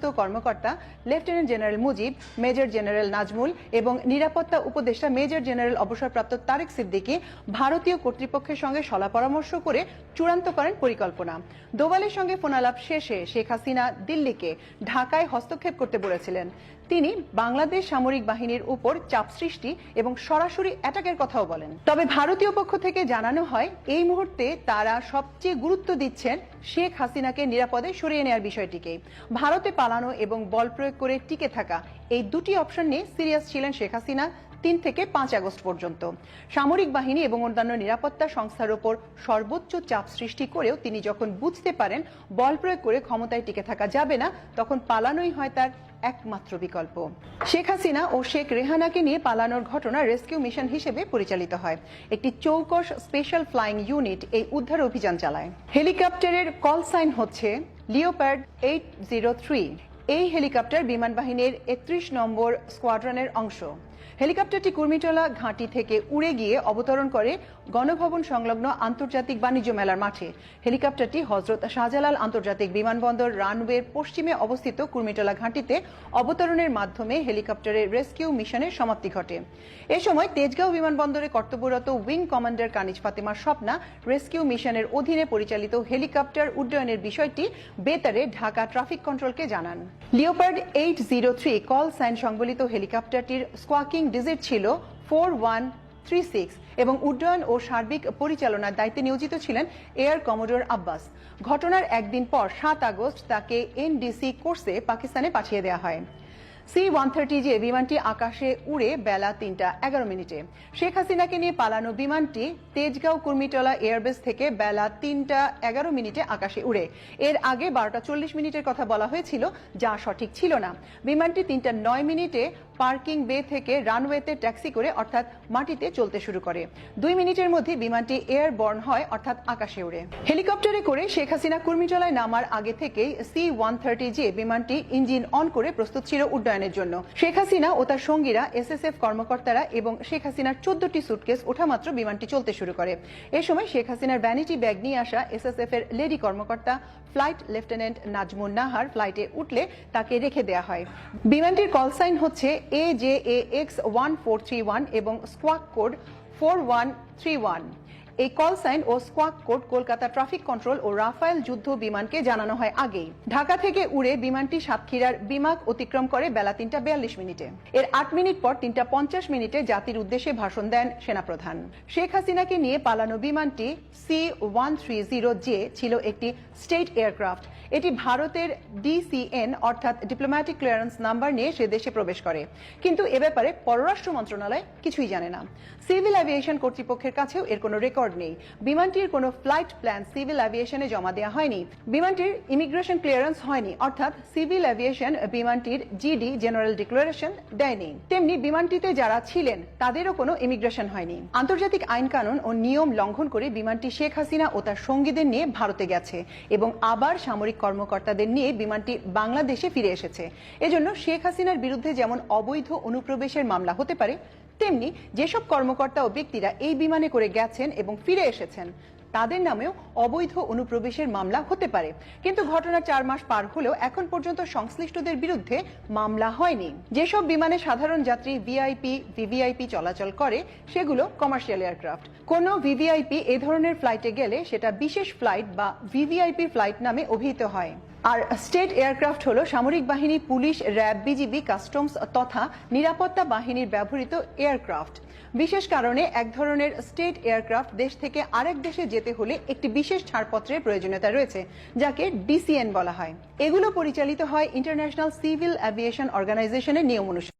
পদস্থ কর্মকর্তা lieutenant general Mujib major general Nazmul এবং নিরাপত্তা উপদেষ্টা মেজর জেনারেল অবসরপ্রাপ্ত তারেক সিদ্দিকী ভারতীয় কর্তৃপক্ষের সঙ্গে সলা পরামর্শ করে চূড়ান্ত করেন পরিকল্পনা। দোভালের সঙ্গে ফোনালাপ শেষে শেখ হাসিনা দিল্লিকে ঢাকায় হস্তক্ষেপ করতে বলেছিলেন। তিনি বাংলাদেশ সামরিক বাহিনীর উপর চাপ সৃষ্টি এবং সরাসরি অ্যাটাকের কথাও বলেন। তবে ভারতীয় পক্ষ থেকে জানানো হয়, এই মুহূর্তে তারা সবচেয়ে গুরুত্ব দিচ্ছেন শেখ হাসিনাকে নিরাপদে সরিয়ে নেওয়ার বিষয়টিকে ভারতে পালানো এবং বল প্রয়োগ করে টিকে থাকা এই দুটি অপশন নিয়ে সিরিয়াস ছিলেন শেখ হাসিনা তিন থেকে পাঁচ আগস্ট পর্যন্ত। সামরিক বাহিনী এবং অন্যান্য নিরাপত্তা সংস্থার ওপর সর্বোচ্চ চাপ সৃষ্টি করেও তিনি যখন বুঝতে পারেন বল প্রয়োগ করে ক্ষমতায় টিকে থাকা যাবে না, তখন পালানোই হয় তার একমাত্র বিকল্প। শেখ হাসিনা ও শেখ রেহানাকে নিয়ে পালানোর ঘটনা রেস্কিউ মিশন হিসেবে পরিচালিত হয়। একটি চৌকস স্পেশাল ফ্লাইং ইউনিট এই উদ্ধার অভিযান চালায়। হেলিকপ্টারের কল সাইন হচ্ছে লিওপ্যাড এইট জিরো থ্রি। এই হেলিকপ্টার বিমান বাহিনীর একত্রিশ নম্বর স্কোয়াড্রনের অংশ। হেলিকপ্টারটি কুর্মিটোলা ঘাঁটি থেকে উড়ে গিয়ে অবতরণ করে গণভবন সংলগ্ন আন্তর্জাতিক বাণিজ্য মেলার মাঠে। হেলিকপ্টারটি হজরত শাহজালাল আন্তর্জাতিক বিমানবন্দর রানওয়ের পশ্চিমে অবস্থিত কুর্মিটোলা ঘাঁটিতে অবতরণের মাধ্যমে হেলিকপ্টারের রেস্কিউ মিশনের সমাপ্তি ঘটে। এ সময় তেজগাঁও বিমানবন্দরে কর্তব্যরত উইং কমান্ডার কানিজ ফাতেমার স্বপ্না রেস্কিউ মিশনের অধীনে পরিচালিত হেলিকপ্টার উড্ডয়নের বিষয়টি বেতারে ঢাকা ট্রাফিক কন্ট্রোলকে জানান। Leopard eight zero three call sign সংবলিত হেলিকপ্টারটির স্কোয়াকিং ডিজিট ছিল ফোর ওয়ান থ্রি সিক্স এবং উড্ডয়ন ও সার্বিক পরিচালনার দায়িত্বে নিয়োজিত ছিলেন এয়ার কমোডোর আব্বাস। ঘটনার একদিন পর সাত আগস্ট তাকে এনডিসি কোর্সে পাকিস্তানে পাঠিয়ে দেওয়া হয়। সি ওয়ান থার্টি যে বিমানটি আকাশে উড়ে বেলা তিনটা এগারো মিনিটে। শেখ হাসিনাকে নিয়ে পালানো বিমানটি তেজগাঁও কুর্মিটলা এয়ারবেস থেকে বেলা তিনটা এগারো মিনিটে আকাশে উড়ে। এর আগে বারোটা চল্লিশ মিনিটের কথা বলা হয়েছিল, যা সঠিক ছিল না। বিমানটি তিনটা নয় মিনিটে পার্কিং বে থেকে রানওয়েতে ট্যাক্সি করে, অর্থাৎ মাটিতে চলতে শুরু করে। দুই মিনিটের মধ্যে বিমানটি এয়ার বর্ন হয়, অর্থাৎ আকাশে উড়ে। হেলিকপ্টারে করে শেখ হাসিনা কুর্মিটলায় নামার আগে থেকেই সি ওয়ান থার্টি যে বিমানটি ইঞ্জিন অন করে প্রস্তুত ছিল উড্ডয়নের জন্য। শেখ হাসিনা ও তার সঙ্গীরা, এসএসএফ কর্মকর্তারা এবং শেখ হাসিনার চোদ্দটি সুটকেস ওঠামাত্র বিমানটি চলতে শুরু করে। এ সময় শেখ হাসিনার ভ্যানিটি ব্যাগ নিয়ে আসা এসএসএফ এর লেডি কর্মকর্তা ফ্লাইট লেফটেন্যান্ট নাজমুন নাহার ফ্লাইটে উঠলে তাকে রেখে দেওয়া হয়। বিমানটির কল সাইন হচ্ছে A J A X one four three one এবং squawk code four one three one এই কল সাইন ও squawk code Kolkata traffic control ও রাফায়েল যুদ্ধ বিমানকে জানানো হয় আগেই। ঢাকা থেকে উড়ে বিমানটি সাতক্ষীরার বিমাক অতিক্রম করে বেলা তিনটা বিয়াল্লিশ মিনিটে। এর আট মিনিট পর তিনটা পঞ্চাশ মিনিটে জাতির উদ্দেশ্যে ভাষণ দেন সেনাপ্রধান। শেখ হাসিনাকে নিয়ে পালানো বিমানটি C one three zero J ছিল একটি স্টেট এয়ারক্রাফট এটি ভারতের ডিসিএন অর্থাৎ ডিপ্লোম্যাটিক ক্লিয়ারেন্স নাম্বার নিয়ে সে দেশে প্রবেশ করে। কিন্তু এ ব্যাপারে পররাষ্ট্র মন্ত্রণালয় কিছুই জানে না। সিভিল অ্যাভিয়েশন কর্তৃপক্ষের কাছেও এর কোনো রেকর্ড নেই। বিমানটির কোনো ফ্লাইট প্ল্যান সিভিল অ্যাভিয়েশনে জমা দেওয়া হয়নি। বিমানটির ইমিগ্রেশন ক্লিয়ারেন্স হয়নি, অর্থাৎ সিভিল অ্যাভিয়েশন বিমানটির জিডি জেনারেল ডিক্লারেশন দেয়নি। তেমনি বিমানটিতে যারা ছিলেন, তাদেরও কোনো ইমিগ্রেশন হয়নি। আন্তর্জাতিক আইন কানুন ও নিয়ম লঙ্ঘন করে বিমানটি শেখ হাসিনা ও তার সঙ্গীদের নিয়ে ভারতে গেছে এবং আবার সামরিক কর্মকর্তাদের নিয়ে বিমানটি বাংলাদেশে ফিরে এসেছে। এজন্য শেখ হাসিনার বিরুদ্ধে যেমন অবৈধ অনুপ্রবেশের মামলা হতে পারে তেমনি যেসব কর্মকর্তা ও ব্যক্তিরা এই বিমানে করে গেছেন এবং ফিরে এসেছেন, তাদের নামেও অবৈধ অনুপ্রবেশের মামলা হতে পারে। কিন্তু ঘটনা চার মাস পার হলেও এখন পর্যন্ত সংশ্লিষ্টদের বিরুদ্ধে মামলা হয়নি। যেসব বিমানে সাধারণ যাত্রী ভিআইপি, ভিভিআইপি চলাচল করে, সেগুলো কমার্শিয়াল এয়ারক্রাফট। কোনো ভিভিআইপি এ ধরনের ফ্লাইটে গেলে সেটা বিশেষ ফ্লাইট বা ভিভিআইপি ফ্লাইট নামে অভিহিত হয়। আর স্টেট এয়ারক্রাফট হলো সামরিক বাহিনী, পুলিশ, র্যাব, বিজিবি, কাস্টমস তথা নিরাপত্তা বাহিনীর ব্যবহৃত এয়ারক্রাফট। বিশেষ কারণে এক ধরনের স্টেট এয়ারক্রাফট দেশ থেকে আরেক দেশে যেতে হলে একটি বিশেষ ছাড়পত্রের প্রয়োজনীয়তা রয়েছে, যাকে ডিসিএন বলা হয়। এগুলো পরিচালিত হয় ইন্টারন্যাশনাল সিভিল অ্যাভিয়েশন অর্গানাইজেশনের নিয়ম অনুসারে।